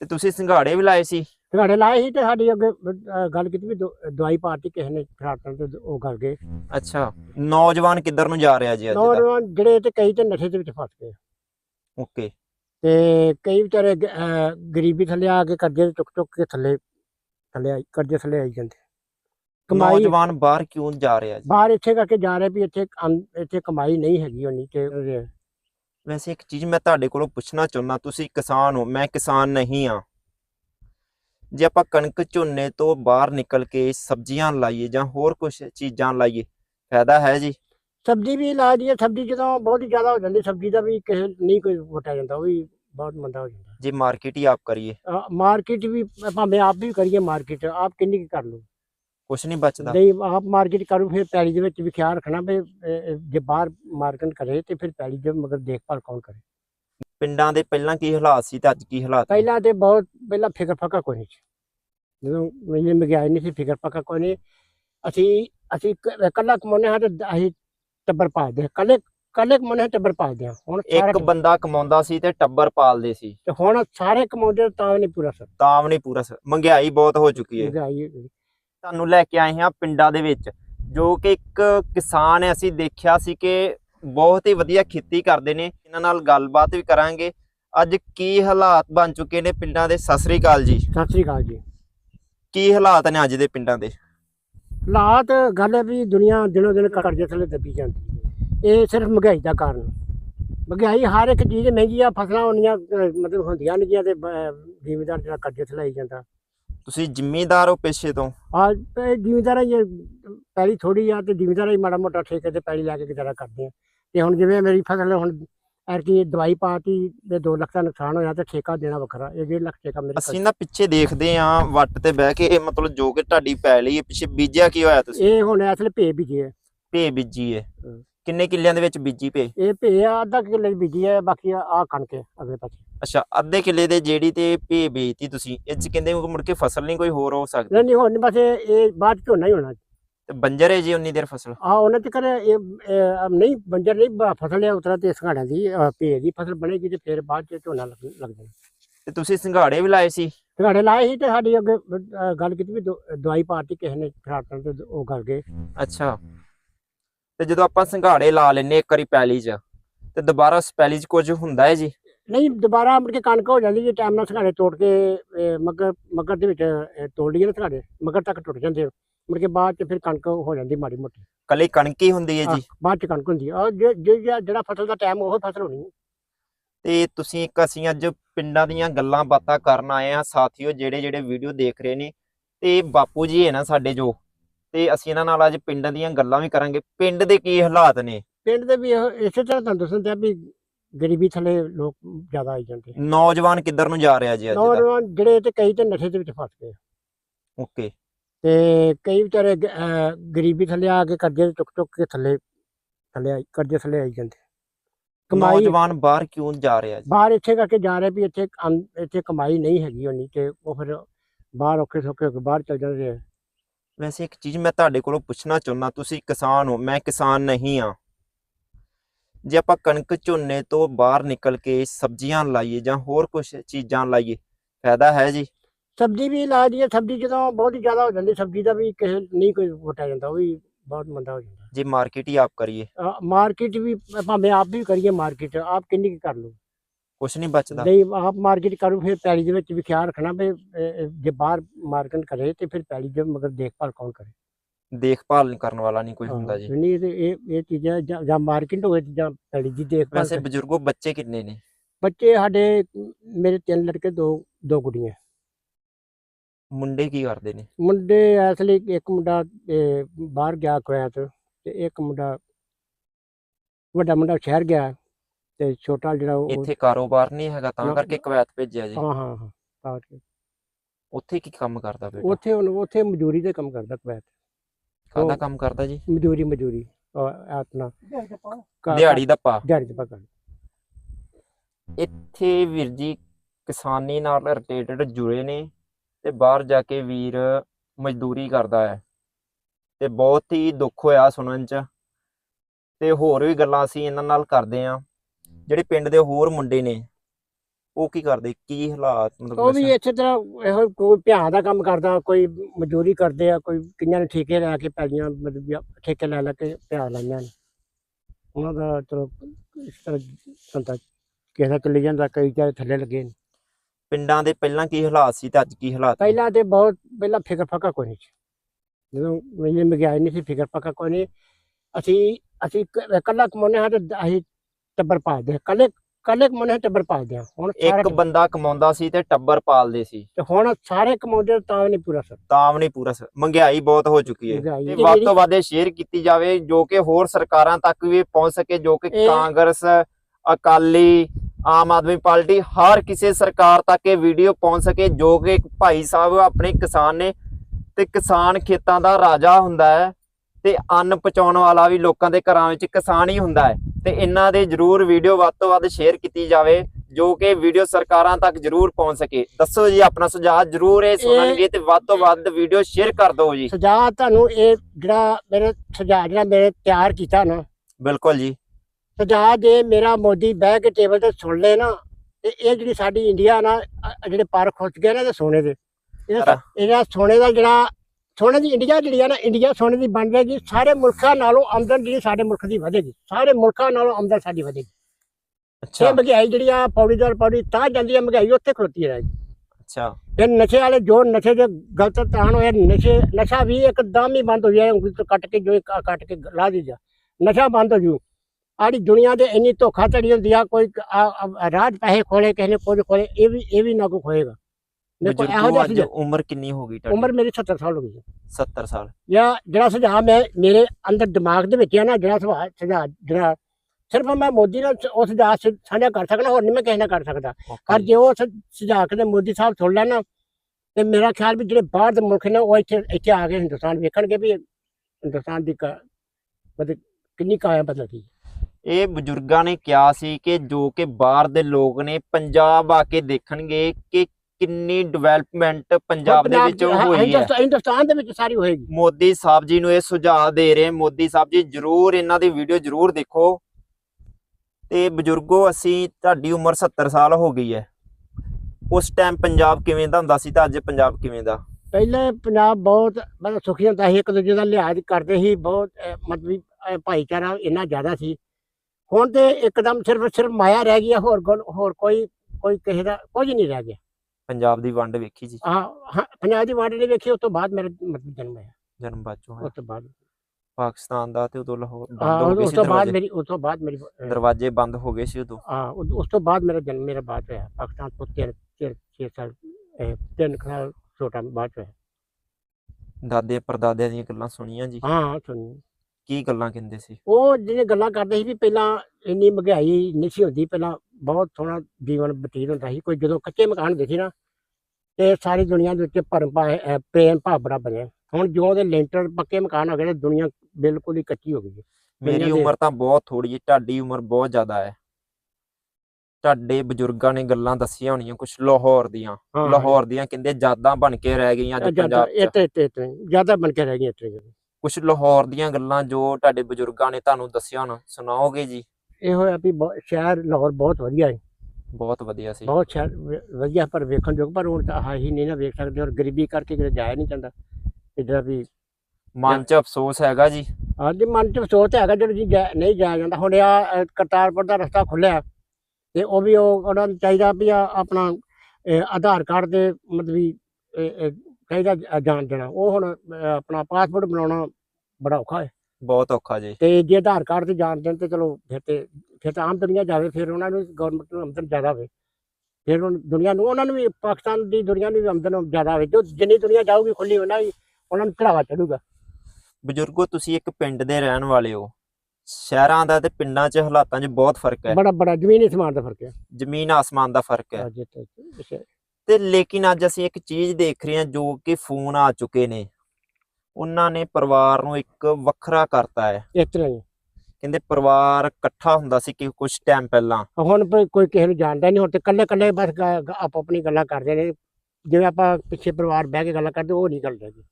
S2: ਤੇ ਤੁਸੀਂ ਸੰਘਾੜੇ ਵੀ ਲਾਏ ਸੀ?
S1: ਤੁਹਾਡੇ ਲਾਏ ਸੀ ਤੇ ਸਾਡੀ ਅੱਗੇ ਅਹ, ਗੱਲ ਕੀਤੀ ਵੀ ਦਵਾ- ਦਵਾਈ ਪਾਰਟੀ ਕਿਸੇ ਨੇ ਫਰਾਟਣ ਤੇ ਉਹ ਕਰ ਗਏ।
S2: ਅੱਛਾ। ਨੌਜਵਾਨ ਕਿੱਧਰ ਨੂੰ ਜਾ ਰਿਹਾ ਜੀ ਅੱਜ ਦਾ
S1: ਨੌਜਵਾਨ ਜਿਹੜੇ ਤੇ ਕਈ ਤੇ ਨਸ਼ੇ ਦੇ ਵਿੱਚ ਫਸ ਗਏ
S2: ਓਕੇ।
S1: ਤੇ ਕਈ ਵਿਚਾਰੇ ਗ- ਅਹ, ਗਰੀਬੀ ਥੱਲੇ ਆ ਕੇ ਕਰਜ਼ੇ ਚੁੱਕ ਚੁੱਕ ਕੇ ਥੱਲੇ ਥੱਲੇ ਆਈ ਕਰਜ਼ੇ ਥੱਲੇ ਆਈ ਜਾਂਦੇ। ਕਮਾਈ
S2: ਨੌਜਵਾਨ ਬਾਹਰ ਕਿਉਂ ਜਾ ਰਿਹਾ ਜੀ?
S1: ਬਾਹਰ ਇੱਥੇ ਕਰਕੇ ਜਾ ਰਹੇ ਵੀ ਇੱਥੇ ਇੱਥੇ ਕਮਾਈ ਨਹੀਂ ਹੈਗੀ ਉਨੀ ਤੇ ਉਹਦੇ-
S2: ਵੈਸੇ ਇੱਕ ਚੀਜ਼ ਮੈਂ ਤੁਹਾਡੇ ਕੋਲੋਂ ਪੁੱਛਣਾ ਚਾਹੁੰਦਾ ਤੁਸੀਂ ਕਿਸਾਨ ਹੋ ਮੈਂ ਕਿਸਾਨ ਨਹੀਂ ਆ ਜੇ ਆਪਾਂ ਕਣਕ ਝੋਨੇ ਤੋਂ ਬਾਹਰ ਨਿਕਲ ਕੇ ਸਬਜ਼ੀਆਂ ਲਾਈਏ ਜਾਂ ਹੋਰ ਕੁਝ ਚੀਜ਼ਾਂ ਲਾਈਏ ਫਾਇਦਾ ਹੈ ਜੀ?
S1: ਸਬਜ਼ੀ ਵੀ ਲਾ ਦਈਏ ਸਬਜ਼ੀ ਜਦੋਂ ਬਹੁਤ ਜ਼ਿਆਦਾ ਹੋ ਜਾਂਦੀ ਸਬਜ਼ੀ ਦਾ ਵੀ ਕਿਸੇ ਨਹੀਂ ਕੋਈ ਵਟਿਆ ਜਾਂਦਾ ਉਹ ਵੀ ਬਹੁਤ ਮੰਦਾ ਹੋ ਜਾਂਦਾ।
S2: ਜੇ ਮਾਰਕੀਟ ਹੀ ਆਪ ਕਰੀਏ।
S1: ਮਾਰਕੀਟ ਵੀ ਭਾਵੇਂ ਆਪ ਵੀ ਕਰੀਏ ਮਾਰਕੀਟ ਆਪ ਕਿੰਨੀ ਕੁ ਕਰ ਲਓ।
S2: ਕੁਝ ਨਹੀਂ ਬਚਦਾ।
S1: ਨਹੀਂ ਆਪ ਮਾਰਕੀਟ ਕਰੂ ਫਿਰ ਪੈਲੀ ਦੇ ਵਿੱਚ ਵੀ ਖਿਆਲ ਰੱਖਣਾ ਵੀ ਜੇ ਬਾਹਰ ਮਾਰਕੀਟ ਕਰੇ ਤੇ ਫਿਰ ਪੈਲੀ ਦੇ ਮਗਰ ਦੇਖਭਾਲ ਕੌਣ ਕਰੇ।
S2: ਪਿੰਡਾਂ ਦੇ ਪਹਿਲਾਂ ਕੀ ਹਾਲਾਤ ਸੀ ਤੇ ਅੱਜ ਕੀ ਹਾਲਾਤ ਨੇ?
S1: ਪਹਿਲਾਂ ਤੇ ਬਹੁਤ ਪਹਿਲਾਂ ਫਿਕਰ ਫਾਕਾ ਕੋਈ ਨਹੀਂ ਸੀ। ਜਦੋਂ ਮੈਨੂੰ ਮਹਿੰਗਾਈ ਨਹੀਂ ਸੀ ਫਿਕਰ ਫਾਕਾ ਕੋਈ ਨਹੀਂ। ਅਸੀਂ ਅਸੀਂ ਕ- ਇਕੱਲਾ ਕਮਾਉਂਦੇ ਹਾਂ ਤੇ ਅਸੀਂ ਟੱਬਰ ਪਾਲਦੇ ਹਾਂ। ਕੱਲੇ ਕੱਲੇ ਕਮਾਉਂਦੇ ਹਾਂ ਟੱਬਰ ਪਾਲਦੇ ਹਾਂ। ਹੁਣ ਸਾਰਾ
S2: ਇੱਕ ਬੰਦਾ ਕਮਾਉਂਦਾ ਸੀ ਤੇ ਟੱਬਰ ਪਾਲਦੇ ਸੀ।
S1: ਤੇ ਹੁਣ ਸਾਰੇ ਕਮਾਉਂਦੇ ਤਾਂ ਵੀ ਨਹੀਂ ਪੂਰਾ ਸਰ।
S2: ਤਾਂ ਵੀ ਨਹੀਂ ਪੂਰਾ ਸ- ਮਹਿੰਗਾਈ ਬਹੁਤ ਹੋ ਚੁੱਕੀ ਹੈ।
S1: ਮਹਿੰਗਾਈ
S2: ਤੁਹਾਨੂੰ ਲੈ ਕੇ ਆਏ ਹਾਂ ਪਿੰਡਾਂ ਦੇ ਵਿੱਚ ਜੋ ਕਿ ਇੱਕ ਕਿਸਾਨ ਹੈ। ਅਸੀਂ ਦੇਖਿਆ ਸੀ ਕਿ ਬਹੁਤ ਹੀ ਵਧੀਆ ਖੇਤੀ ਕਰਦੇ ਨੇ। ਇਹਨਾਂ ਨਾਲ ਗੱਲਬਾਤ ਵੀ ਕਰਾਂਗੇ। ਅੱਜ ਕੀ ਹਾਲਾਤ ਬਣ ਚੁੱਕੇ ਨੇ ਪਿੰਡਾਂ ਦੇ? ਸਤਿ ਸ੍ਰੀ ਅਕਾਲ ਜੀ।
S1: ਸਤਿ ਸ੍ਰੀ ਅਕਾਲ ਜੀ।
S2: ਕੀ ਹਾਲਾਤ ਨੇ ਅੱਜ ਦੇ ਪਿੰਡਾਂ ਦੇ?
S1: ਹਾਲਾਤ ਗੱਲ ਹੈ ਵੀ ਦੁਨੀਆ ਦਿਨੋਂ ਦਿਨ ਕਰਜ਼ੇ ਥੱਲੇ ਦੱਬੀ ਜਾਂਦੀ ਹੈ। ਇਹ ਸਿਰਫ ਮਹਿੰਗਾਈ ਦਾ ਕਾਰਨ। ਮਹਿੰਗਾਈ ਹਰ ਇੱਕ ਚੀਜ਼ ਮਹਿੰਗੀ ਆ ਫਸਲਾਂ ਹੁੰਦੀਆਂ ਮਤਲਬ ਹੁੰਦੀਆਂ ਨਹੀਂ ਗਿਆ ਤੇ ਜ਼ਿਮੀਦਾਰ ਜਿਹੜਾ ਕਰਜ਼ੇ ਥੱਲੇ ਆਈ ਜਾਂਦਾ।
S2: ਤੁਸੀਂ ਜ਼ਿਮੀਂਦਾਰ ਹੋ ਪੇਸ਼ੇ ਤੋਂ?
S1: ਆ ਜ਼ਿਮੀਦਾਰਾਂ ਹੀ ਪੈਲੀ ਥੋੜੀ ਆ ਤੇ ਜ਼ਿਮੀਦਾਰਾਂ ਹੀ ਮਾੜਾ ਮੋਟਾ ਠੇਕੇ ਤੇ ਪੈਲੀ ਲੈ ਕੇ ਗੁਜ਼ਾਰਾ ਕਰਦੇ ਆ। ਤੇ ਹੁਣ ਜਿਵੇਂ ਮੇਰੀ ਫਸਲ ਹੁਣ ਐਰਕੀ ਦਵਾਈ ਪਾਤੀ ਤੇ 2 ਲੱਖ ਦਾ ਨੁਕਸਾਨ ਹੋਇਆ ਤੇ ਠੇਕਾ ਦੇਣਾ ਵੱਖਰਾ ਇਹ 1.5 ਲੱਖ ਠੇਕਾ ਮੇਰੇ
S2: ਅਸੀਂ ਨਾ ਪਿੱਛੇ ਦੇਖਦੇ ਆਂ ਵੱਟ ਤੇ ਬਹਿ ਕੇ ਇਹ ਮਤਲਬ ਜੋ ਕਿ ਤੁਹਾਡੀ ਪੈ ਲਈ ਹੈ ਪਿੱਛੇ ਬੀਜਿਆ ਕੀ ਹੋਇਆ ਤੁਸੀਂ?
S1: ਇਹ ਹੁਣ ਅਸਲ ਭੇ ਬੀਜੇ
S2: ਭੇ ਬੀਜੀ ਹੈ। ਕਿੰਨੇ ਕਿੱਲਿਆਂ ਦੇ ਵਿੱਚ ਬੀਜੀ ਭੇ
S1: ਇਹ ਭੇ ਆ ਅੱਧਾ ਕਿੱਲੇ ਬੀਜੀ ਹੈ ਬਾਕੀ ਆ ਕਣਕ ਹੈ ਅਗਲੇ ਪਾਸੇ।
S2: ਅੱਛਾ ਅੱਧੇ ਕਿੱਲੇ ਦੇ ਜਿਹੜੀ ਤੇ ਭੇ ਬੀਜਤੀ ਤੁਸੀਂ ਇਹ ਚ ਕਹਿੰਦੇ ਮੁੜ ਕੇ ਫਸਲ ਨਹੀਂ ਕੋਈ ਹੋਰ ਹੋ ਸਕਦੀ?
S1: ਨਹੀਂ ਨਹੀਂ ਹੁਣ ਬਸ ਇਹ ਇਹ ਬਾਅਦ ਚ ਝੋਨਾ ਹੀ ਹੋਣਾ।
S2: ਤੇ ਬੰਜਰ ਹੈ ਜੀ ਉਨੀ ਦੇਰ ਫਸਲ?
S1: ਆ ਉਹਨਾਂ ਤੇ ਕਰ ਇਹ ਇਹ ਨਹੀਂ ਬੰਜਰ ਨਹੀਂ ਬ- ਫਸਲ ਹੈ ਉਤਰਾ ਤੇ ਸੰਘਾੜਿਆਂ ਦੀ ਅ, ਭੇ ਦੀ ਫਸਲ ਬਣੇਗੀ ਤੇ ਫਿਰ ਬਾਅਦ ਚ ਝੋਨਾ ਲੱਗ ਲੱਗ ਜਾਣਾ।
S2: ਤੇ ਤੁਸੀਂ ਸੰਘਾੜੇ ਵੀ ਲਾਏ ਸੀ?
S1: ਸੰਘਾੜੇ ਲਾਏ ਸੀ ਤੇ ਸਾਡੀ ਅੱਗੇ ਅ, ਗੱਲ ਕੀਤੀ ਵੀ ਦੋ- ਦਵਾਈ ਪਾਤੀ ਕਿਸੇ ਨੇ ਖਰਾਟਣ ਤੇ ਉਹ ਕਰ ਗਏ।
S2: ਅੱਛਾ। ਤੇ ਜਦੋਂ ਆਪਾਂ ਸੰਘਾੜੇ ਲਾ ਲੈਨੇ ਇੱਕ ਵਾਰੀ ਪੈਲੀ 'ਚ ਤੇ ਦੁਬਾਰਾ ਉਸ ਪੈਲੀ 'ਚ ਕੁਝ ਹੁੰਦਾ ਹੈ ਜੀ?
S1: ਨਹੀਂ ਦੁਬਾਰਾ ਮੁੜ ਕੇ ਕਣਕ ਹੋ ਜਾਂਦੀ ਜੇ ਟਾਈਮ ਨਾਲ ਸੰਘਾੜੇ ਤੋੜ ਕੇ ਅ, ਮੱਗਰ ਮੱਗਰ ਦੇ ਵਿੱਚ ਅ, ਤੋੜ ਲਈਏ ਨਾ ਸੰਘਾੜੇ ਮੱਗਰ ਤੱਕ ਟੁੱਟ ਜਾਂਦੇ ਆ। ਮੁੜ ਕੇ ਬਾਅਦ ਚ ਫਿਰ ਕਣਕ ਹੋ ਜਾਂਦੀ ਮਾੜੀ ਮੋਟੀ।
S2: ਕੱਲੀ ਕਣਕ ਹੀ ਹੁੰਦੀ ਹੈ ਜੀ।
S1: ਬਾਅਦ ਚ ਕਣਕ ਹੁੰਦੀ ਆ ਜਿਹੜਾ ਫਸਲ ਦਾ ਟਾਈਮ ਉਹ ਫਸਲ ਹੋਣੀ ਹੈ।
S2: ਤੇ ਤੁਸੀਂ ਇੱਕ ਅਸੀਂ ਅੱਜ ਪਿੰਡਾਂ ਦੀਆਂ ਗੱਲਾਂ ਬਾਤਾਂ ਕਰਨ ਆਏ ਆ ਸਾਥੀਓ ਜਿਹੜੇ ਜਿਹੜੇ ਵੀਡੀਓ ਦੇਖ ਰਹੇ ਨੇ ਤੇ ਬਾਪੂ ਜੀ ਹੈ ਨਾ ਸਾਡੇ ਜੋ। ਤੇ ਅਸੀਂ ਇਹਨਾਂ ਨਾਲ ਅੱਜ ਪਿੰਡਾਂ ਦੀਆਂ ਗੱਲਾਂ ਵੀ ਕਰਾਂਗੇ। ਪਿੰਡ ਦੇ ਕੀ ਹਾਲਾਤ ਨੇ?
S1: ਪਿੰਡ ਦੇ ਵੀ ਇਸੇ ਤਰ੍ਹਾਂ ਤੁਹਾਨੂੰ ਦੱਸਣ ਦਿਆ ਵੀ ਗਰੀਬੀ ਥੱਲੇ ਲੋਕ ਜ਼ਿਆਦਾ ਆਈ ਜਾਂਦੇ
S2: ਨੌਜਵਾਨ ਕਿੱਧਰ ਨੂੰ ਜਾ ਰਿਹਾ ਜੀ ਅੱਜ ਦਾ
S1: ਨੌਜਵਾਨ ਜਿਹੜੇ ਤੇ ਕਈ ਤੇ ਨਸ਼ੇ ਦੇ ਵਿੱਚ ਫਸ ਗਏ
S2: ਓਕੇ।
S1: ਤੇ ਕਈ ਵਿਚਾਰੇ ਗ- ਅਹ ਗਰੀਬੀ ਥੱਲੇ ਆ ਕੇ ਕਰਜ਼ੇ ਚੁੱਕ ਚੁੱਕ ਕੇ ਥੱਲੇ ਥੱਲੇ ਆਈ ਕਰਜ਼ੇ ਥੱਲੇ ਆਈ ਜਾਂਦੇ। ਕਮਾਈ
S2: ਨੌਜਵਾਨ ਬਾਹਰ ਕਿਉਂ ਜਾ ਰਿਹਾ ਜੀ?
S1: ਬਾਹਰ ਇੱਥੇ ਕਰਕੇ ਜਾ ਰਹੇ ਵੀ ਇੱਥੇ ਅੰ- ਇੱਥੇ ਕਮਾਈ ਨਹੀਂ ਹੈਗੀ ਉਨੀ ਤੇ ਉਹ ਫਿਰ ਬਾਹਰ ਔਖੇ ਸੌਖੇ ਹੋ ਕੇ ਬਾਹਰ ਚਲ ਜਾਂਦੇ ਆ।
S2: ਵੈਸੇ ਇੱਕ ਚੀਜ਼ ਮੈਂ ਤੁਹਾਡੇ ਕੋਲੋਂ ਪੁੱਛਣਾ ਚਾਹੁੰਦਾ ਤੁਸੀਂ ਕਿਸਾਨ ਹੋ ਮੈਂ ਕਿਸਾਨ ਨਹੀਂ ਆ ਜੇ ਆਪਾਂ ਕਣਕ ਝੋਨੇ ਤੋਂ ਬਾਹਰ ਨਿਕਲ ਕੇ ਸਬਜ਼ੀਆਂ ਲਾਈਏ ਜਾਂ ਹੋਰ ਕੁਝ ਚੀਜ਼ਾਂ ਲਾਈਏ ਫਾਇਦਾ ਹੈ ਜੀ?
S1: ਸਬਜ਼ੀ ਵੀ ਲਾ ਦਈਏ ਸਬਜ਼ੀ ਜਦੋਂ ਬਹੁਤ ਹੀ ਜ਼ਿਆਦਾ ਹੋ ਜਾਂਦੀ ਸਬਜ਼ੀ ਦਾ ਵੀ ਕਿਸੇ ਨਹੀਂ ਕੋਈ ਵਟਿਆ ਜਾਂਦਾ ਉਹ ਵੀ ਬਹੁਤ ਮੰਦਾ ਹੋ ਜਾਂਦਾ।
S2: ਜੇ ਮਾਰਕੀਟ ਹੀ ਆਪ ਕਰੀਏ।
S1: ਮਾਰਕੀਟ ਵੀ ਭਾਵੇਂ ਆਪ ਵੀ ਕਰੀਏ ਮਾਰਕੀਟ ਆਪ ਕਿੰਨੀ ਕੁ ਕਰ ਲਓ
S2: ਕੁਝ ਨਹੀਂ ਬਚਦਾ।
S1: ਨਹੀਂ ਆਪ ਮਾਰਕੀਟ ਕਰੂ ਫਿਰ ਪੈਲੀ ਦੇ ਵਿੱਚ ਵੀ ਖਿਆਲ ਰੱਖਣਾ ਵੀ ਜੇ ਬਾਹਰ ਮਾਰਕੀਟ ਕਰੇ ਤੇ ਫਿਰ ਪੈਲੀ ਦੇ ਮਗਰ ਦੇਖਭਾਲ ਕੌਣ ਕਰੇ?
S2: ਦੇਖਭਾਲ ਕਰਨ ਵਾਲਾ ਨਹੀਂ ਕੋਈ ਹੁੰਦਾ ਜੀ।
S1: ਹਾਂ, ਨਹੀਂ ਤੇ ਇਹ ਇਹ ਚੀਜ਼ਾਂ ਜਾਂ- ਜਾਂ ਮਾਰਕੀਟ ਹੋਵੇ ਤੇ ਜਾਂ ਪੈਲੀ ਦੀ ਦੇਖਭਾਲ
S2: ਵੈਸੇ
S1: ਕਰੇ।
S2: ਬਜ਼ੁਰਗੋ ਬੱਚੇ ਕਿੰਨੇ ਨੇ?
S1: ਬੱਚੇ ਸਾਡੇ ਮੇਰੇ ਤਿੰਨ ਲੜਕੇ ਦੋ ਦੋ ਕੁੜੀਆਂ
S2: ਮੁੰਡੇ ਕੀ ਕਰਦੇ ਨੇ?
S1: ਮੁੰਡੇ ਇਸ ਲਈ ਇੱਕ ਮੁੰਡਾ ਬਾਹਰ ਗਿਆ ਕੁਵੈਤ ਤੇ ਇੱਕ ਮੁੰਡਾ ਵੱਡਾ ਮੁੰਡਾ ਸ਼ਹਿਰ ਗਿਆ ਤੇ ਛੋਟਾ ਜਿਹੜਾ ਉਹ
S2: ਇੱਥੇ ਕਾਰੋਬਾਰ ਨਹੀਂ ਹੈਗਾ ਤਾਂ
S1: ਨਾ-
S2: ਕਰਕੇ ਕੁਵੈਤ ਭੇਜਿਆ ਜੀ।
S1: ਹਾਂ ਹਾਂ ਹਾਂ ਤਾਂ ਕਰਕੇ।
S2: ਉੱਥੇ ਕੀ ਕੰਮ ਕਰਦਾ ਬੇਟਾ?
S1: ਉੱਥੇ ਹੁਣ ਉੱਥੇ ਮਜ਼ਦੂਰੀ ਦੇ ਕੰਮ ਕਰਦਾ ਕੁਵੈਤ।
S2: ਕਾਹਦਾ
S1: ਉਹ-
S2: ਕੰਮ ਕਰਦਾ ਜੀ?
S1: ਮਜ਼ਦੂਰੀ ਮਜ਼ਦੂਰੀ ਅਹ, ਆਪਣਾ ਘਰ-
S2: ਦਿਹਾੜੀ ਦਾ ਪਾ
S1: ਦਿਹਾੜੀ ਦਾ ਪਕੜ
S2: ਇੱਥੇ ਵੀਰ ਜੀ ਕਿਸਾਨੀ ਨਾਲ ਰਿਲੇਟਡ ਜੁੜੇ ਨੇ। ਤੇ ਬਾਹਰ ਜਾ ਕੇ ਵੀਰ ਮਜ਼ਦੂਰੀ ਕਰਦਾ ਹੈ ਤੇ ਬਹੁਤ ਹੀ ਦੁੱਖ ਹੋਇਆ ਸੁਣਨ ਚ। ਤੇ ਹੋਰ ਵੀ ਗੱਲਾਂ ਅਸੀਂ ਇਹਨਾਂ ਨਾਲ ਕਰਦੇ ਆ ਜਿਹੜੇ ਪਿੰਡ ਦੇ ਹੋਰ ਮੁੰਡੇ ਨੇ ਉਹ ਕੀ ਕਰਦੇ? ਕੀ ਹਾਲਾਤ ਮਤਲਬ
S1: ਉਹ ਵੀ। ਇਸੇ ਤਰ੍ਹਾਂ ਇਹੋ ਕੋਈ ਭਿਆਂ ਦਾ ਕੰਮ ਕਰਦਾ ਕੋਈ ਮਜ਼ਦੂਰੀ ਕਰਦੇ ਆ ਕੋਈ ਕਿੰਨਾਂ ਨੇ ਠੇਕੇ ਲੈ ਕੇ ਪੈਲੀਆਂ ਮਤਲਬ ਠੇਕੇ ਲੈ ਲੈ ਕੇ ਭਿਆਂ ਲਾਈਆਂ ਨੇ। ਉਹਨਾਂ ਦਾ ਚਲੋ ਇਸ ਤਰ੍ਹਾਂ ਸੰਤਾ ਕਿਸੇ ਦਾ ਚੱਲੀ ਜਾਂਦਾ ਕਈ ਚਾਰੇ ਥੱਲੇ ਲੱਗੇ ਨੇ।
S2: ਪਿੰਡਾਂ ਦੇ ਪਹਿਲਾਂ ਕੀ ਹਾਲਾਤ ਸੀ ਤੇ ਅੱਜ ਕੀ ਹਾਲਾਤ ਨੇ?
S1: ਪਹਿਲਾਂ ਤੇ ਬਹੁਤ ਪਹਿਲਾਂ ਫਿਕਰ ਫਾਕਾ ਕੋਈ ਨਹੀਂ ਸੀ। ਜਦੋਂ ਮੈਨੂੰ ਮਹਿੰਗਾਈ ਨਹੀਂ ਸੀ ਫਿਕਰ ਫਾਕਾ ਕੋਈ ਨਹੀਂ। ਅਸੀਂ ਅਸੀਂ ਇਕ- ਇਕੱਲਾ ਕਮਾਉਂਦੇ ਹਾਂ ਤੇ ਅਸੀਂ ਟੱਬਰ ਪਾਲਦੇ ਹਾਂ। ਕੱਲੇ ਕੱਲੇ ਕਮਾਉਂਦੇ ਹਾਂ ਟੱਬਰ ਪਾਲਦੇ ਹਾਂ। ਹੁਣ
S2: ਇੱਕ ਬੰਦਾ ਕਮਾਉਂਦਾ ਸੀ ਤੇ ਟੱਬਰ ਪਾਲਦੇ ਸੀ।
S1: ਤੇ ਹੁਣ ਸਾਰੇ ਕਮਾਉਂਦੇ ਤਾਂ ਵੀ ਨਹੀਂ ਪੂਰਾ ਸਰ।
S2: ਤਾਂ ਵੀ ਨਹੀਂ ਪੂਰਾ ਸ- ਮਹਿੰਗਾਈ ਬਹੁਤ ਹੋ ਚੁੱਕੀ ਹੈ।
S1: ਮਹਿੰਗਾਈ
S2: ਤੇ
S1: ਤੇ
S2: ਵੱਧ ਤੋਂ ਵੱਧ ਸ਼ੇਅਰ ਕੀਤੀ ਜਾਵੇ ਜੋ ਕਿ ਹੋਰ ਸਰਕਾਰਾਂ ਤੱਕ ਵੀ ਪਹੁੰਚ ਸਕੇ ਜੋ ਕਿ
S1: ਇਹ-
S2: ਕਾਂਗਰਸ ਅਕਾਲੀ ਆਮ ਆਦਮੀ ਪਾਰਟੀ ਹਰ ਕਿਸੇ ਸਰਕਾਰ ਤੱਕ ਇਹ ਵੀਡੀਓ ਪਹੁੰਚ ਸਕੇ ਜੋ ਕਿ ਇੱਕ ਭਾਈ ਸਾਹਿਬ ਆਪਣੇ ਕਿਸਾਨ ਨੇ ਤੇ ਕਿਸਾਨ ਖੇਤਾਂ ਦਾ ਰਾਜਾ ਹੁੰਦਾ ਹੈ ਤੇ ਅੰਨ ਪਹੁੰਚਾਉਣ ਵਾਲਾ ਵੀ ਲੋਕਾਂ ਦੇ ਘਰਾਂ ਵਿੱਚ ਕਿਸਾਨ ਹੀ ਹੁੰਦਾ ਹੈ। ਤੇ ਇਹਨਾਂ ਦੇ ਜਰੂਰ ਵੀਡੀਓ ਵੱਧ ਤੋਂ ਵੱਧ ਸ਼ੇਅਰ ਕੀਤੀ ਜਾਵੇ ਜੋ ਕਿ ਵੀਡੀਓ ਸਰਕਾਰਾਂ ਤੱਕ ਜਰੂਰ ਪਹੁੰਚ ਸਕੇ। ਦੱਸੋ ਜੀ ਆਪਣਾ ਸੁਝਾਅ ਜਰੂਰ ਇਹ ਸੁਣਨਗੇ ਤੇ ਵੱਧ ਤੋਂ ਵੱਧ ਵੀਡੀਓ ਸ਼ੇਅਰ ਕਰ ਦਿਓ ਜੀ।
S1: ਸੁਝਾਅ ਤੁਹਾਨੂੰ ਇਹ ਜਿਹੜਾ ਮੇਰੇ ਸੁਝਾਅ ਜਿਹੜਾ ਮੇਰੇ ਤਿਆਰ ਕੀਤਾ ਨਾ
S2: ਬਿਲਕੁਲ ਜੀ।
S1: ਸੁਝਾਅ ਜੇ ਮੇਰਾ ਮੋਦੀ ਬਹਿ ਕੇ ਟੇਬਲ ਤੇ ਸੁਣ ਲੇ ਨਾ ਤੇ ਇਹ ਜਿਹੜੀ ਸਾਡੀ ਇੰਡੀਆ ਨਾ ਅ- ਜਿਹੜੇ ਪਰ ਖੁੱਚ ਗਏ ਨਾ ਤੇ ਸੋਨੇ ਦੇ ਇਹਦਾ ਸੋਨੇ ਦਾ ਜਿਹੜਾ ਸੋਨੇ ਦੀ ਇੰਡੀਆ ਜਿਹੜੀ ਆ ਨਾ ਇੰਡੀਆ ਸੋਨੇ ਦੀ ਬਣ ਜਾਏਗੀ ਸਾਰੇ ਮੁਲਕਾਂ ਨਾਲੋਂ ਆਮਦਨ ਜਿਹੜੀ ਸਾਡੇ ਮੁਲਕ ਦੀ ਵਧੇਗੀ ਸਾਰੇ ਮੁਲਕਾਂ ਨਾਲੋਂ ਆਮਦਨ ਸਾਡੀ ਵਧੇਗੀ।
S2: ਅੱਛਾ।
S1: ਇਹ ਮਹਿੰਗਾਈ ਜਿਹੜੀ ਆ ਪੌੜੀ ਦਰ ਪੌੜੀ ਤਾਂ ਜਾਂਦੀ ਆ ਮਹਿੰਗਾਈ ਉੱਥੇ ਖਲੋਤੀ ਰਹੇਗੀ
S2: ਅੱਛਾ।
S1: ਇਹ ਨਸ਼ੇ ਵਾਲੇ ਜੋ ਨਸ਼ੇ ਦੇ ਗਲਤ ਤਾਣ ਹੋਇਆ ਨਸ਼ੇ ਨਸ਼ਾ ਵੀ ਇੱਕਦਮ ਹੀ ਬੰਦ ਹੋ ਜਾਏ ਉਂਗਲੀ ਤੋਂ ਕੱਟ ਕੇ ਜੋ ਇੱਕ ਕੱਟ ਕੇ ਲਾ ਦੀ ਜਾ ਨਸ਼ਾ ਬੰਦ ਹੋ ਜੂ। ਆੜੀ ਦੁਨੀਆ ਦੇ ਇੰਨੀ ਧੋਖਾ ਧੜੀ ਹੁੰਦੀ ਆ ਕੋਈ ਰਾਜ ਪੈਸੇ ਖੋਲੇ ਕਿਸੇ ਨੇ ਕੁਝ ਖੋਲੇ ਇਹ ਵੀ ਇਹ ਵੀ ਨਾ ਕੋ ਖੋਏਗਾ। ਦੇਖੋ ਇਹੋ
S2: ਬਜ਼ੁਰਗੋ
S1: ਜਿਹਾ
S2: ਅੱਜ
S1: ਸੁਝਾਅ-
S2: ਉਮਰ ਕਿੰਨੀ ਹੋ ਗਈ ਤੁਹਾਡੀ?
S1: ਉਮਰ ਮੇਰੀ 70 ਸਾਲ ਹੋ ਗਈ ਹੈ।
S2: 70 ਸਾਲ।
S1: ਜਾਂ ਜਿਹੜਾ ਸੁਝਾਅ ਮੈਂ ਮੇਰੇ ਅੰਦਰ ਦਿਮਾਗ ਦੇ ਵਿੱਚ ਆ ਨਾ ਜਿਹੜਾ ਸੁਝਾਅ ਜਿਹੜਾ ਸਿਰਫ ਮੈਂ ਮੋਦੀ ਨਾਲ ਉਸ ਸੁਝਾਅ ਸਾਂਝਾ ਕਰ ਸਕਦਾ ਹੋਰ ਨਹੀਂ ਮੈਂ ਕਿਸੇ ਨਾਲ ਕਰ ਸਕਦਾ। ਪਰ ਜੇ ਉਹ ਸੁਝਾਅ ਕਿਤੇ ਮੋਦੀ ਸਾਹਿਬ ਸੁਣ ਲੈਣ ਤੇ ਮੇਰਾ ਖਿਆਲ ਵੀ ਜਿਹੜੇ ਬਾਹਰ ਦੇ ਮੁਲਕ ਨੇ ਉਹ ਇੱਥੇ ਇੱਥੇ ਆ ਕੇ ਹਿੰਦੁਸਤਾਨ ਵੇਖਣਗੇ ਵੀ ਹਿੰਦੁਸਤਾਨ ਦੀ ਮਤਲਬ ਕਿੰਨੀ ਕਾਇਆ ਬਦਲਦੀ
S2: ਇਹ ਬਜ਼ੁਰਗਾਂ ਨੇ ਕਿਹਾ ਸੀ ਕਿ ਜੋ ਕਿ ਬਾਹਰ ਦੇ ਲੋਕ ਨੇ ਪੰਜਾਬ ਆ ਕੇ ਦੇਖਣਗੇ ਕਿ ਕਿੰਨੀ ਡਿਵੈਲਪਮੈਂਟ ਪੰਜਾਬ ਦੇ ਵਿੱਚ ਹੋਈ ਹੈ।
S1: ਹਿੰਦੁਸਤਾਨ ਦੇ ਵਿੱਚ ਸਾਰੀ ਹੋਏਗੀ।
S2: ਮੋਦੀ ਸਾਹਿਬ ਜੀ ਨੂੰ ਇਹ ਸੁਝਾਅ ਦੇ ਰਹੇ ਮੋਦੀ ਸਾਹਿਬ ਜੀ ਜਰੂਰ ਇਹਨਾਂ ਦੀ ਵੀਡੀਓ ਜਰੂਰ ਦੇਖੋ। ਤੇ ਬਜ਼ੁਰਗੋ ਅਸੀਂ ਤੁਹਾਡੀ ਉਮਰ 70 ਸਾਲ ਹੋ ਗਈ ਹੈ। ਉਸ ਟਾਈਮ ਪੰਜਾਬ ਕਿਵੇਂ ਦਾ ਹੁੰਦਾ ਸੀ ਤਾਂ ਅੱਜ ਪੰਜਾਬ ਕਿਵੇਂ ਦਾ?
S1: ਪਹਿਲੇ ਪੰਜਾਬ ਬਹੁਤ ਮਤਲਬ ਸੁਖੀ ਹੁੰਦਾ ਸੀ। ਇੱਕ ਦੂਜੇ ਦਾ ਲਿਹਾਜ਼ ਕਰਦੇ ਸੀ। ਬਹੁਤ ਮਤਲਬ ਭਾਈਚਾਰਾ ਇੰਨਾ ਜ਼ਿਆਦਾ ਸੀ। ਹੁਣ ਤੇ ਇੱਕਦਮ ਸਿਰਫ ਸਿਰਫ ਮਾਇਆ ਰਹਿ ਗਈ ਹੈ ਹੋਰ ਹੋਰ ਕੋਈ ਕੋਈ ਕਿਸੇ ਦਾ ਕੁਝ ਨਹੀਂ ਰਹਿ ਗਿਆ।
S2: ਪੰਜਾਬ ਦੀ ਵੰਡ ਵੇਖੀ ਜੀ।
S1: ਹਾਂ ਹਾਂ, ਪੰਜਾਬ ਦੀ ਵੰਡ ਨੇ ਵੇਖੀ ਉਸ ਤੋਂ ਬਾਅਦ ਮੇਰਾ ਮਤਲਬ ਜਨਮ ਹੋਇਆ।
S2: ਜਨਮ ਬਾਚੋਂ ਹੈ
S1: ਉਸ ਤੋਂ ਬਾਅਦ।
S2: ਪਾਕਿਸਤਾਨ ਦਾ ਤੇ ਉਦੋਂ ਲਾਹੌਰ ਬੰਦ
S1: ਹਾਂ
S2: ਗਏ
S1: ਉਸ
S2: ਸੀ
S1: ਤੋਂ ਬਾਅਦ
S2: ਦਰਵਾਜ਼ੇ।
S1: ਮੇਰੀ ਉਸ ਤੋਂ ਬਾਅਦ ਮੇਰੀ ਅਹ,
S2: ਦਰਵਾਜ਼ੇ ਬੰਦ ਹੋ ਗਏ ਸੀ ਉਦੋਂ।
S1: ਹਾਂ ਉਸ ਉਸ ਤੋਂ ਬਾਅਦ ਮੇਰਾ ਜਨਮ ਮੇਰਾ ਬਾਅਦ 'ਚ ਹੋਇਆ। ਪਾਕਿਸਤਾਨ ਤੋਂ ਤਿੰਨ ਤਿੰਨ ਛੇ ਸਾਲ ਅਹ, ਤਿੰਨ ਕੁ ਸਾਲ ਛੋਟਾ ਬਾਅਦ 'ਚ ਹੋਇਆ।
S2: ਦਾਦੇ ਪਰਦਾਦਿਆਂ ਦੀਆਂ ਗੱਲਾਂ ਸੁਣੀਆਂ ਜੀ।
S1: ਹਾਂ ਸੁਣੀ
S2: ਕੀ ਗੱਲਾਂ ਕਹਿੰਦੇ ਸੀ?
S1: ਉਹ ਜਿਹੜੇ ਗੱਲਾਂ ਕਰਦੇ ਸੀ ਵੀ ਪਹਿਲਾਂ ਇੰਨੀ ਮਹਿੰਗਾਈ ਨਹੀਂ ਸੀ ਹੁੰਦੀ ਪਹਿਲਾਂ ਬਹੁਤ ਸੋਹਣਾ ਜੀਵਨ ਬਤੀਤ ਹੁੰਦਾ ਸੀ। ਕੋਈ ਜਦੋਂ ਕੱਚੇ ਮਕਾਨ ਹੁੰਦੇ ਸੀ ਨਾ ਤੇ ਸਾਰੀ ਦੁਨੀਆ ਦੇ ਵਿੱਚ ਭਰਮ ਭਾ ਅਹ ਪ੍ਰੇਮ ਭਾਵ ਬੜਾ ਬਣਿਆ। ਹੁਣ ਜੋ ਦੇ ਲੈਂਟਰ ਪੱਕੇ ਮਕਾਨ ਹੋ ਗਏ ਨੇ ਦੁਨੀਆ ਬਿਲਕੁਲ ਹੀ ਕੱਚੀ ਹੋ ਗਈ ਹੈ।
S2: ਮੇਰੀ
S1: ਦੇ-
S2: ਉਮਰ ਤਾਂ ਬਹੁਤ ਥੋੜੀ ਹੈ ਤੁਹਾਡੀ ਉਮਰ ਬਹੁਤ ਜ਼ਿਆਦਾ ਹੈ। ਤੁਹਾਡੇ ਬਜ਼ੁਰਗਾਂ ਨੇ ਗੱਲਾਂ ਦੱਸੀਆਂ ਹੋਣੀਆਂ ਕੁਝ ਲਾਹੌਰ ਦੀਆਂ।
S1: ਹਾਂ
S2: ਲਾਹੌਰ ਦੀਆਂ ਕਹਿੰਦੇ ਯਾਦਾਂ ਬਣ ਕੇ ਰਹਿ ਗਈਆਂ ਅੱਜ
S1: ਜ਼ਿਆਦਾ
S2: ਪੰਜਾਬ 'ਚ।
S1: ਇੱਥੇ ਇੱਥੇ ਇੱਥੇ ਜ਼ਿਆਦਾ ਬਣ ਕੇ ਰਹਿ ਗਈਆਂ ਇੱਥੇ।
S2: ਕੁਝ ਲਾਹੌਰ ਦੀਆਂ ਗੱਲਾਂ ਜੋ ਤੁਹਾਡੇ ਬਜ਼ੁਰਗਾਂ ਨੇ ਤੁਹਾਨੂੰ ਦੱਸਿਆ ਹੋਣ ਸੁਣਾਓਗੇ ਜੀ?
S1: ਇਹ ਹੋਇਆ ਵੀ ਸ਼ਹਿਰ ਲਾਹੌਰ ਬਹੁਤ ਵਧੀਆ ਹੈ
S2: ਬਹੁਤ ਵਧੀਆ ਸੀ।
S1: ਬਹੁਤ ਸ਼ਹਿਰ ਵ- ਵਧੀਆ ਪਰ ਵੇਖਣ ਯੋਗ ਪਰ ਹੁਣ ਤਾਂ ਆਹ ਹੀ ਨਹੀਂ ਨਾ ਵੇਖ ਸਕਦੇ ਔਰ ਗਰੀਬੀ ਕਰਕੇ ਕਿਤੇ ਜਾਇਆ ਨਹੀਂ ਜਾਂਦਾ। ਇਧਰ ਵੀ
S2: ਮਨ 'ਚ ਅਫਸੋਸ ਹੈਗਾ ਜੀ?
S1: ਅੱਜ ਮਨ ਚ ਸੋਚ ਹੈਗਾ ਜਿਹੜਾ ਜੀ ਜਾ- ਨਹੀਂ ਜਾਇਆ ਜਾਂਦਾ। ਹੁਣ ਆ ਕਰਤਾਰਪੁਰ ਦਾ ਰਸਤਾ ਖੁੱਲਿਆ ਤੇ ਉਹ ਵੀ ਉਹ ਉਹਨਾਂ ਨੂੰ ਚਾਹੀਦਾ ਵੀ ਆ ਆਪਣਾ ਆਧਾਰ ਕਾਰਡ ਦੇ ਮਤਲਬ ਵੀ ਚਾਹੀਦਾ ਜ- ਜਾਣ ਦੇਣਾ। ਉਹ ਹੁਣ ਅਹ, ਆਪਣਾ ਪਾਸਪੋਰਟ ਬਣਾਉਣਾ ਬੜਾ ਔਖਾ ਹੈ
S2: ਬਹੁਤ ਔਖਾ ਜੀ।
S1: ਤੇ ਜੇ ਆਧਾਰ ਕਾਰਡ ਤੇ ਜਾਣ ਦੇਣ ਤੇ ਚਲੋ ਫਿਰ ਤੇ ਫਿਰ ਤਾਂ ਆਮ ਦੁਨੀਆ ਜਾਵੇ ਫਿਰ ਉਹਨਾਂ ਨੂੰ ਗਵਰਨਮੈਂਟ ਨੂੰ ਆਮਦਨ ਜ਼ਿਆਦਾ ਹੋਵੇ। ਫਿਰ ਹੁਣ ਦੁਨੀਆ ਨੂੰ ਉਹਨਾਂ ਨੂੰ ਵੀ ਪਾਕਿਸਤਾਨ ਦੀ ਦੁਨੀਆ ਨੂੰ ਵੀ ਆਮਦਨ ਜ਼ਿਆਦਾ ਹੋਵੇ। ਜੋ ਜਿੰਨੀ ਦੁਨੀਆ ਜਾਊਗੀ ਖੁੱਲੀ ਉਹਨਾਂ ਹੀ ਉਹਨਾਂ ਨੂੰ ਚੜਾਵਾ ਚੜੂਗਾ।
S2: ਬਜ਼ੁਰਗੋ ਤੁਸੀਂ ਇੱਕ ਪਿੰਡ ਦੇ ਰਹਿਣ ਵਾਲੇ ਹੋ। ਸ਼ਹਿਰਾਂ ਦਾ ਤੇ ਪਿੰਡਾਂ 'ਚ ਹਾਲਾਤਾਂ 'ਚ ਬਹੁਤ ਫ਼ਰਕ ਹੈ।
S1: ਬੜਾ ਬੜਾ ਜ਼ਮੀਨੀ ਸਮਾਨ ਦਾ ਫ਼ਰਕ ਹੈ।
S2: ਜ਼ਮੀਨ ਆਸਮਾਨ ਦਾ ਫ਼ਰਕ ਹੈ।
S1: ਅੱਜ ਤੇ ਇਸ-
S2: ਤੇ ਲੇਕਿਨ ਅੱਜ ਅਸੀਂ ਇੱਕ ਚੀਜ਼ ਦੇਖ ਰਹੇ ਹਾਂ ਜੋ ਕਿ ਫੋਨ ਆ ਚੁੱਕੇ ਨੇ। ਉਹਨਾਂ ਨੇ ਪਰਿਵਾਰ ਨੂੰ ਇੱਕ ਵੱਖਰਾ ਕਰਤਾ ਹੈ।
S1: ਇਸ ਤਰ੍ਹਾਂ ਹੀ
S2: ਕਹਿੰਦੇ ਪਰਿਵਾਰ ਇਕੱਠਾ ਹੁੰਦਾ ਸੀ ਕਿ ਕੁਝ ਟਾਈਮ ਪਹਿਲਾਂ।
S1: ਹੁਣ ਕੋਈ ਕੋਈ ਕਿਸੇ ਨੂੰ ਜਾਣਦਾ ਨਹੀਂ ਹੁਣ ਤੇ ਕੱਲੇ ਕੱਲੇ ਬਸ ਗ- ਗ- ਆਪੋ ਆਪਣੀ ਗੱਲਾਂ ਕਰਦੇ ਨੇ। ਜਿਵੇਂ ਆਪਾਂ ਪਿੱਛੇ ਪਰਿਵਾਰ ਬਹਿ ਕੇ ਗੱਲਾਂ ਕਰਦੇ ਉਹ ਨਹੀਂ ਗੱਲ ਹੈਗੀ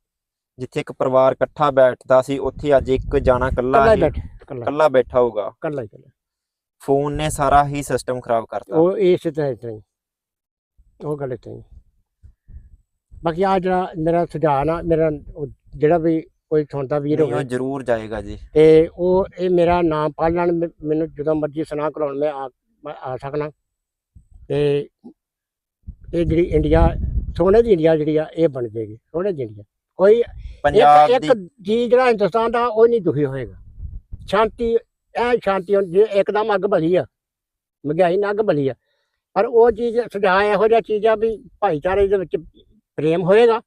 S2: ਜਿੱਥੇ ਇੱਕ ਪਰਿਵਾਰ ਇਕੱਠਾ ਬੈਠਦਾ ਸੀ ਉੱਥੇ ਅੱਜ ਇੱਕ ਜਾਣਾ ਇਕੱਲਾ
S1: ਕੱਲਾ ਹੀ
S2: ਹੀ
S1: ਬੈਠੇ ਕੱਲਾ
S2: ਇਕੱਲਾ ਬੈਠਾ ਹੋਊਗਾ।
S1: ਕੱਲਾ ਹੀ ਕੱਲਾ
S2: ਫੋਨ ਨੇ ਸਾਰਾ ਹੀ ਸਿਸਟਮ ਖਰਾਬ ਕਰਤਾ।
S1: ਉਹ ਇਸ ਤਰ੍ਹਾਂ ਇਸ ਤਰ੍ਹਾਂ ਹੀ। ਉਹ ਗੱਲ ਹੀ। ਬਾਕੀ ਆ ਜਿਹੜਾ ਮੇਰਾ ਸੁਝਾਅ ਨਾ ਮੇਰਾ ਉਹ ਜਿਹੜਾ ਵੀ ਕੋਈ ਸੁਣਦਾ ਵੀਰ ਹੋਵੇ।
S2: ਜ਼ਰੂਰ ਜਾਏਗਾ ਜੀ।
S1: ਤੇ ਉਹ ਇਹ ਮੇਰਾ ਨਾਮ ਪੜ ਲੈਣ ਮੈਨੂੰ ਜਦੋਂ ਮਰਜ਼ੀ ਸੁਣਾ ਕਰਾਉਣ ਮੈਂ ਆ ਸਕਣਾ ਤੇ ਇਹ ਜਿਹੜੀ ਇੰਡੀਆ ਸੋਨੇ ਦੀ ਇੰਡੀਆ ਜਿਹੜੀ ਆ ਇਹ ਬਣ ਜਾਏਗੀ ਸੋਨੇ ਦੀ ਇੰਡੀਆ। ਕੋਈ
S2: ਪੰਜਾਬ
S1: ਇੱਕ ਜੀ ਜਿਹੜਾ ਹਿੰਦੁਸਤਾਨ ਦਾ ਉਹ ਨਹੀਂ ਦੁਖੀ ਹੋਏਗਾ। ਸ਼ਾਂਤੀ ਐ ਸ਼ਾਂਤੀ ਜੇ ਇੱਕਦਮ ਅੱਗ ਬਲੀ ਆ ਮਹਿੰਗਾਈ ਨਾਲ ਅੱਗ ਬਲੀ ਆ ਪਰ ਉਹ ਚੀਜ਼ ਸੁਝਾਅ ਇਹੋ ਜਿਹਾ ਚੀਜ਼ ਆ ਵੀ ਭਾਈਚਾਰੇ ਦੇ ਵਿੱਚ ਪ੍ਰੇਮ ਹੋਏਗਾ।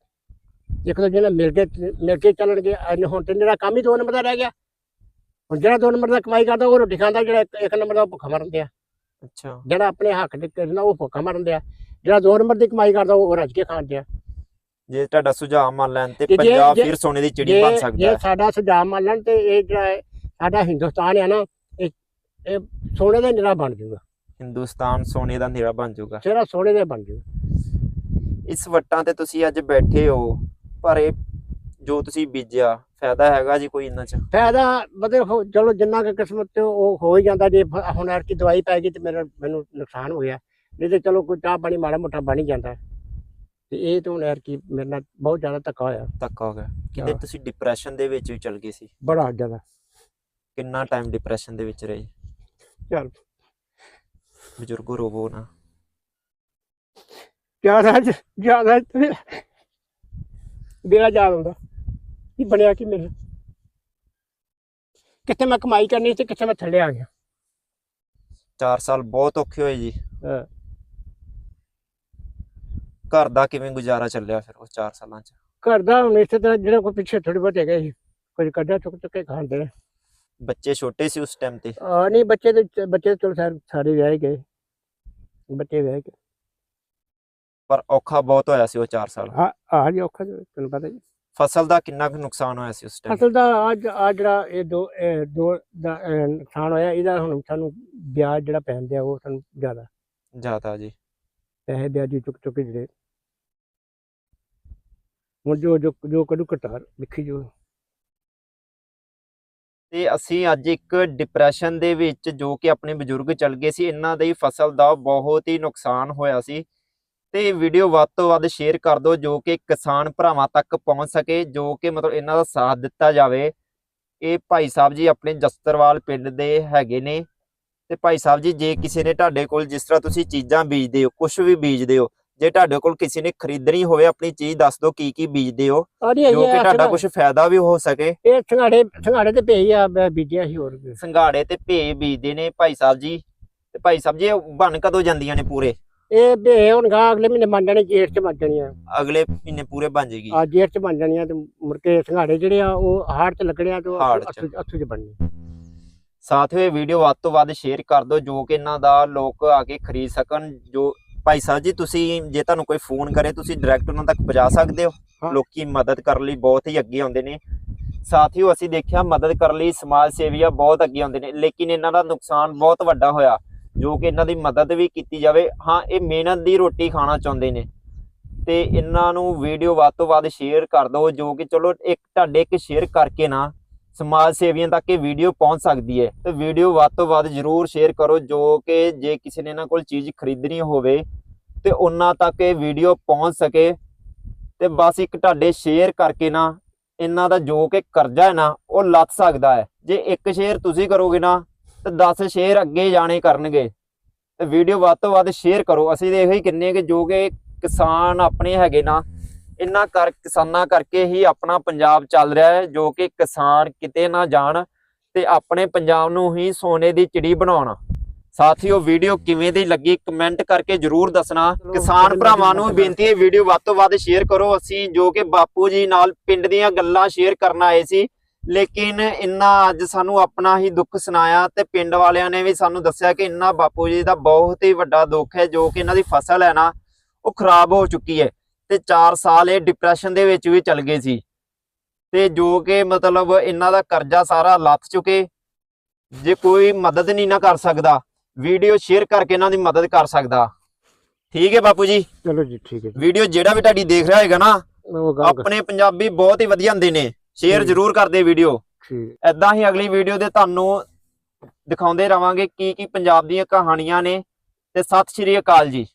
S1: ਇੱਕ ਦੂਜੇ ਨਾਲ ਮਿਲ ਕੇ ਮਿਲ ਕੇ ਚੱਲਣਗੇ। ਐਨ ਹੁਣ ਤੇ ਮੇਰਾ ਕੰਮ ਹੀ ਦੋ ਨੰਬਰ ਦਾ ਰਹਿ ਗਿਆ। ਹੁਣ ਜਿਹੜਾ ਦੋ ਨੰਬਰ ਦਾ ਕਮਾਈ ਕਰਦਾ ਉਹ ਰੋਟੀ ਖਾਂਦਾ ਜਿਹੜਾ ਇੱਕ- ਨੰਬਰ ਦਾ ਭੁੱਖਾ ਮਰਨ ਦਿਆ
S2: ਅੱਛਾ।
S1: ਜਿਹੜਾ ਆਪਣੇ ਹੱਕ ਦੇ ਕਰਨਾ ਉਹ ਭੁੱਖਾ ਮਰਨ ਦਿਆ ਜਿਹੜਾ ਦੋ ਨੰਬਰ ਦੀ ਕਮਾਈ ਕਰਦਾ ਉਹ ਰੱਜ ਕੇ ਖਾਣ ਦਿਆ
S2: ਜੇ ਤੁਹਾਡਾ ਸੁਝਾਅ ਮੰਨ ਲੈਣ ਤੇ ਪੰਜਾਬ ਫਿਰ ਸੋਨੇ ਦੀ ਚਿੜੀ ਬਣ ਸਕਦਾ
S1: ਜੇ ਸਾਡਾ ਸੁਝਾਅ ਮੰਨ ਲੈਣ ਤੇ ਇਹ ਜਿਹੜਾ ਸਾਡਾ ਹਿੰਦੁਸਤਾਨ ਹੈ ਨਾ ਇਹ ਇਹ ਸੋਨੇ ਦਾ ਨਿਰਾ ਬਣ ਜਾਊਗਾ
S2: ਹਿੰਦੁਸਤਾਨ ਸੋਨੇ ਦਾ ਨਿਰਾ ਬਣ ਜਾਊਗਾ।
S1: ਸਿਰਾ ਸੋਨੇ ਦਾ ਬਣ ਜਾਊਗਾ?
S2: ਇਸ ਵੱਟਾਂ ਤੇ ਤੁਸੀਂ ਅੱਜ ਬੈਠੇ ਹੋ ਪਰ ਇਹ ਜੋ ਤੁਸੀਂ ਬੀਜਿਆ ਫਾਇਦਾ ਹੈਗਾ ਜੀ ਕੋਈ ਇਹਨਾਂ ਚ?
S1: ਫਾਇਦਾ ਮਤਲਬ ਹੋ- ਚਲੋ ਜਿੰਨਾ ਕੁ ਕਿਸਮਤ ਤੇ ਉਹ ਹੋ ਹੀ ਜਾਂਦਾ ਜੇ ਫ- ਹੁਣ ਕੀ ਦਵਾਈ ਪੈ ਗਈ ਤੇ ਮੇਰਾ ਮੈਨੂੰ ਨੁਕਸਾਨ ਹੋ ਗਿਆ। ਨਹੀਂ ਤੇ ਚਲੋ ਕੋਈ ਚਾਹ ਪਾਣੀ ਮਾੜਾ ਮੋਟਾ ਬਣ ਹੀ ਜਾਂਦਾ। ਤੇ ਇਹ ਤਾਂ ਹੁਣ ਕੀ ਮੇਰੇ ਨਾਲ ਬਹੁਤ ਜ਼ਿਆਦਾ ਧੱਕਾ ਹੋਇਆ।
S2: ਧੱਕਾ ਹੋ ਗਿਆ।
S1: ਹਾਂ।
S2: ਤੁਸੀਂ ਡਿਪਰੈਸ਼ਨ ਦੇ ਵਿੱਚ ਵੀ ਚਲ ਗਏ ਸੀ?
S1: ਬੜਾ ਜ਼ਿਆਦਾ।
S2: ਕਿੰਨਾ ਟਾਈਮ ਡਿਪਰੈਸ਼ਨ ਦੇ ਵਿੱਚ ਰਹੇ?
S1: ਚੱਲ
S2: ਬਜ਼ੁਰਗੋ ਰੋਵੋ ਨਾ।
S1: ਜ਼ਿਆਦਾ ਜ਼ਿਆਦਾ ਬੇੜਾ ਜਾ ਹੁੰਦਾ ਕੀ ਬਣਿਆ ਕੀ ਮੇਰੇ। ਕਿੱਥੇ ਮੈਂ ਕਮਾਈ ਕਰਨੀ ਸੀ ਤੇ ਕਿੱਥੇ ਮੈਂ ਥੱਲੇ ਆ ਗਿਆ।
S2: 4 ਸਾਲ ਬਹੁਤ ਔਖੇ ਹੋਏ ਜੀ।
S1: ਹਾਂ।
S2: ਘਰ ਦਾ ਕਿਵੇਂ ਗੁਜ਼ਾਰਾ ਚੱਲਿਆ ਫਿਰ ਉਹ 4 ਸਾਲਾਂ ਚ?
S1: ਘਰ ਦਾ ਹੁਣ ਇਸੇ ਤਰ੍ਹਾਂ ਜਿਹੜਾ ਕੋਈ ਪਿੱਛੇ ਥੋੜੀ ਬਹੁਤ ਹੈਗਾ ਸੀ ਕੁਝ ਕੱਢਿਆ ਚੁੱਕ ਚੁੱਕ ਕੇ ਖਾਂਦੇ ਨੇ।
S2: ਬੱਚੇ ਛੋਟੇ ਸੀ ਉਸ ਟਾਈਮ ਤੇ?
S1: ਆ ਨਹੀਂ ਬੱਚੇ ਤੇ ਬੱਚੇ ਚਲੋ ਸਾਰੇ ਵਿਆਹ ਗਏ। ਬੱਚੇ ਵਿਆਹ ਗਏ।
S2: ਪਰ ਔਖਾ ਬਹੁਤ ਹੋਇਆ ਸੀ ਉਹ 4 ਸਾਲ।
S1: ਆ ਆ ਜੀ ਔਖਾ ਜਿਹਾ, ਤੈਨੂੰ ਪਤਾ ਜੀ।
S2: ਫਸਲ ਦਾ ਕਿੰਨਾ ਕੁ ਨੁਕਸਾਨ ਹੋਇਆ ਸੀ ਉਸ ਟਾਈਮ
S1: ਫਸਲ ਦਾ ਅੱਜ ਆ ਜਿਹੜਾ ਇਹ ਦੋ ਇਹ ਦੋ ਦਾ ਅਹ, ਨੁਕਸਾਨ ਹੋਇਆ ਇਹਦਾ ਹੁਣ ਸਾਨੂੰ ਵਿਆਜ ਜਿਹੜਾ ਪੈਂਦੇ ਆ ਉਹ ਸਾਨੂੰ ਜ਼ਿਆਦਾ।
S2: ਜ਼ਿਆਦਾ ਜੀ।
S1: ਪੈਸੇ ਵਿਆਜੀ ਚੁੱਕ ਚੁੱਕ ਕੇ ਜਿਹੜੇ ਹੁਣ ਜੋ ਜੋ ਜੋ ਕਰੂ ਕਟਾਰ ਲਿਖੀ ਜੋ।
S2: ਤੇ ਅਸੀਂ ਅੱਜ ਇੱਕ ਡਿਪਰੈਸ਼ਨ ਦੇ ਵਿੱਚ ਜੋ ਕਿ ਆਪਣੇ ਬਜ਼ੁਰਗ ਚੱਲ ਗਏ ਸੀ, ਇਹਨਾਂ ਦੀ ਫਸਲ ਦਾ ਬਹੁਤ ਹੀ ਨੁਕਸਾਨ ਹੋਇਆ ਸੀ। ਤੇ ਵੀਡੀਓ ਵੱਧ ਤੋਂ ਵੱਧ ਸ਼ੇਅਰ ਕਰ ਦਿਓ ਜੋ ਕਿ ਕਿਸਾਨ ਭਰਾਵਾਂ ਤੱਕ ਪਹੁੰਚ ਸਕੇ, ਜੋ ਕਿ ਮਤਲਬ ਇਹਨਾਂ ਦਾ ਸਾਥ ਦਿੱਤਾ ਜਾਵੇ। ਇਹ ਭਾਈ ਸਾਹਿਬ ਜੀ ਆਪਣੇ ਜਸਤਰਵਾਲ ਪਿੰਡ ਦੇ ਹੈਗੇ ਨੇ। ਤੇ ਭਾਈ ਸਾਹਿਬ ਜੀ, ਜੇ ਕਿਸੇ ਨੇ ਤੁਹਾਡੇ ਕੋਲ ਜਿਸ ਤਰ੍ਹਾਂ ਤੁਸੀਂ ਚੀਜ਼ਾਂ ਬੀਜਦੇ ਹੋ ਕੁਝ ਵੀ ਬੀਜਦੇ ਹੋ ਜੇ ਤੁਹਾਡੇ ਕੋਲ ਕਿਸੇ ਨੇ ਖਰੀਦਣੀ ਹੋਵੇ ਆਪਣੀ ਚੀਜ਼ ਦੱਸ ਦਿਓ ਕੀ ਕੀ ਬੀਜਦੇ ਹੋ ਜੋ ਕਿ ਤੁਹਾਡਾ ਕੁਝ ਫਾਇਦਾ ਵੀ ਹੋ ਸਕੇ।
S1: ਇਹ ਸੰਘਾੜੇ ਸੰਘਾੜੇ ਤੇ ਪਈ ਆ ਬੀਜਿਆ ਸੀ ਹੋਰ।
S2: ਸੰਘਾੜੇ ਤੇ ਭੇ ਬੀਜਦੇ ਨੇ ਭਾਈ ਸਾਹਿਬ ਜੀ। ਤੇ ਭਾਈ ਸਾਹਿਬ ਜੀ ਬਣ ਕਦੋਂ ਜਾਂਦੀਆਂ ਨੇ ਪੂਰੇ?
S1: ਇਹ ਬੇ ਹੁਣ ਗਾ ਅਗਲੇ ਮਹੀਨੇ ਬਣ ਜਾਣੇ ਜੇਠ ਚ ਬਣ ਜਾਣੀਆਂ।
S2: ਅਗਲੇ ਮਹੀਨੇ ਪੂਰੇ ਬਣ ਜੇਗੀ
S1: ਆ ਜੇਠ ਚ ਬਣ ਜਾਣੀਆਂ ਤੇ ਮੁੜ ਕੇ ਸੰਘਾੜੇ ਜਿਹੜੇ ਆ ਉਹ ਹਾੜ ਚ ਲੱਗਣੇ ਆ ਤੇ ਅੱਥੂ ਚ। ਬਣਨੇ
S2: ਸਾਥੀਓ ਇਹ ਵੀਡੀਓ ਵੱਧ ਤੋਂ ਵੱਧ ਸ਼ੇਅਰ ਕਰ ਦਿਓ ਜੋ ਕਿ ਇਹਨਾਂ ਦਾ ਲੋਕ ਆ ਕੇ ਖਰੀਦ ਸਕਣ ਜੋ ਭਾਈ ਸਾਹਿਬ ਜੀ ਤੁਸੀਂ ਜੇ ਤੁਹਾਨੂੰ ਕੋਈ ਫੋਨ ਕਰੇ ਤੁਸੀਂ ਡਾਇਰੈਕਟ ਉਹਨਾਂ ਤੱਕ ਪਹੁੰਚਾ ਸਕਦੇ ਹੋ। ਲੋਕੀ ਮਦਦ ਕਰਨ ਲਈ ਬਹੁਤ ਹੀ ਅੱਗੇ ਆਉਂਦੇ ਨੇ। ਸਾਥੀਓ ਅਸੀਂ ਦੇਖਿਆ ਮਦਦ ਕਰਨ ਲਈ ਸਮਾਜ ਸੇਵੀਆ ਬਹੁਤ ਅੱਗੇ ਆਉਂਦੇ ਨੇ ਲੇਕਿਨ ਇਹਨਾਂ ਦਾ ਨੁਕਸਾਨ ਬਹੁਤ ਵੱਡਾ ਹੋਇਆ ਜੋ ਕਿ ਇਹਨਾਂ ਦੀ ਮਦਦ ਵੀ ਕੀਤੀ ਜਾਵੇ। ਹਾਂ ਇਹ ਮਿਹਨਤ ਦੀ ਰੋਟੀ ਖਾਣਾ ਚਾਹੁੰਦੇ ਨੇ। ਤੇ ਇਹਨਾਂ ਨੂੰ ਵੀਡੀਓ ਵੱਧ ਤੋਂ ਵੱਧ ਸ਼ੇਅਰ ਕਰ ਦਿਓ ਜੋ ਕਿ ਚਲੋ ਇੱਕ ਤੁਹਾਡੇ ਇੱਕ ਸ਼ੇਅਰ ਕਰਕੇ ਨਾ ਸਮਾਜ ਸੇਵੀਆਂ ਤੱਕ ਇਹ ਵੀਡੀਓ ਪਹੁੰਚ ਸਕਦੀ ਹੈ। ਤੇ ਵੀਡੀਓ ਵੱਧ ਤੋਂ ਵੱਧ ਜਰੂਰ ਸ਼ੇਅਰ ਕਰੋ, ਜੋ ਕਿ ਜੇ ਕਿਸੇ ਨੇ ਇਹਨਾਂ ਕੋਲ ਚੀਜ਼ ਖਰੀਦਣੀ ਹੋਵੇ, ਤੇ ਉਹਨਾਂ ਤੱਕ ਇਹ ਵੀਡੀਓ ਪਹੁੰਚ ਸਕੇ। ਤੇ ਬਸ ਇੱਕ ਤੁਹਾਡੇ ਸ਼ੇਅਰ ਕਰਕੇ ਨਾ, ਇਹਨਾਂ ਦਾ ਜੋ ਕਿ ਕਰਜ਼ਾ ਹੈ ਨਾ, ਉਹ ਲੱਥ ਸਕਦਾ ਹੈ। ਜੇ ਇੱਕ ਸ਼ੇਅਰ ਤੁਸੀਂ ਕਰੋਗੇ ਨਾ, ਤੇ 10 ਸ਼ੇਅਰ ਅੱਗੇ ਜਾਣੇ ਕਰਨਗੇ। ਤੇ ਵੀਡੀਓ ਵੱਧ ਤੋਂ ਵੱਧ ਸ਼ੇਅਰ ਕਰੋ। ਅਸੀਂ ਦੇਖ ਹੀ ਕਿੰਨੇ ਕਿ ਜੋ ਕਿ ਕਿਸਾਨ ਆਪਣੇ ਹੈਗੇ ਨਾ ਇਹਨਾਂ ਕਰ ਕਿਸਾਨਾਂ ਕਰਕੇ ਹੀ ਆਪਣਾ ਪੰਜਾਬ ਚੱਲ ਰਿਹਾ ਹੈ ਜੋ ਕਿ ਕਿਸਾਨ ਕਿਤੇ ਨਾ ਜਾਣ ਤੇ ਆਪਣੇ ਪੰਜਾਬ ਨੂੰ ਹੀ ਸੋਨੇ ਦੀ ਚਿੜੀ ਬਣਾਉਣ। ਸਾਥੀਓ ਵੀਡੀਓ ਕਿਵੇਂ ਦੀ ਲੱਗੀ ਕਮੈਂਟ ਕਰਕੇ ਜਰੂਰ ਦੱਸਣਾ। ਕਿਸਾਨ ਭਰਾਵਾਂ ਨੂੰ। ਬੇਨਤੀ ਹੈ ਵੀਡੀਓ ਵੱਧ ਤੋਂ ਵੱਧ ਸ਼ੇਅਰ ਕਰੋ। ਅਸੀਂ ਜੋ ਕਿ ਬਾਪੂ ਜੀ ਨਾਲ ਪਿੰਡ ਦੀਆਂ ਗੱਲਾਂ ਸ਼ੇਅਰ ਕਰਨ ਆਏ ਸੀ ਲੇਕਿਨ ਇੰਨਾ ਅੱਜ ਸਾਨੂੰ ਆਪਣਾ ਹੀ ਦੁੱਖ ਸੁਣਾਇਆ ਤੇ ਪਿੰਡ ਵਾਲਿਆਂ ਨੇ ਵੀ ਸਾਨੂੰ ਦੱਸਿਆ ਕਿ ਇੰਨਾ ਬਾਪੂ ਜੀ ਦਾ ਬਹੁਤ ਹੀ ਵੱਡਾ ਦੁੱਖ ਹੈ ਜੋ ਕਿ ਇਹਨਾਂ ਦੀ ਫਸਲ ਹੈ ਨਾ ਉਹ ਖਰਾਬ ਹੋ ਚੁੱਕੀ ਹੈ। ਤੇ 4 ਸਾਲ ਇਹ ਡਿਪਰੈਸ਼ਨ ਦੇ ਵਿੱਚ ਵੀ ਚਲ ਗਏ ਸੀ। ਤੇ ਜੋ ਕਿ ਮਤਲਬ ਇਹਨਾਂ ਦਾ ਕਰਜ਼ਾ ਸਾਰਾ ਲੱਥ ਚੁੱਕੇ। ਜੇ ਕੋਈ ਮਦਦ ਨਹੀਂ ਨਾ ਕਰ ਸਕਦਾ ਵੀਡੀਓ ਸ਼ੇਅਰ ਕਰਕੇ ਇਹਨਾਂ ਦੀ ਮਦਦ ਕਰ ਸਕਦਾ। ਠੀਕ ਹੈ ਬਾਪੂ ਜੀ?
S1: ਚਲੋ ਜੀ ਠੀਕ ਹੈ
S2: ਵੀਡੀਓ ਜਿਹੜਾ ਵੀ ਤੁਹਾਡੀ ਦੇਖ ਰਿਹਾ ਹੋਏਗਾ ਨਾ ਆਪਣੇ ਪੰਜਾਬੀ ਬਹੁਤ ਹੀ ਵਧੀਆ ਹੁੰਦੇ ਨੇ। ਸ਼ੇਅਰ। ਜ਼ਰੂਰ ਕਰਦੇ ਵੀਡੀਓ
S1: ਠੀਕ।
S2: ਐਦਾਂ ਹੀ ਅਗਲੀ ਵੀਡੀਓ ਦੇ ਤੁਹਾਨੂੰ ਦਿਖਾਉਂਦੇ ਰਵਾਂਗੇ ਕੀ ਕੀ ਪੰਜਾਬ ਦੀਆਂ ਕਹਾਣੀਆਂ ਨੇ। ਤੇ ਸਤਿ ਸ਼੍ਰੀ ਅਕਾਲ ਜੀ।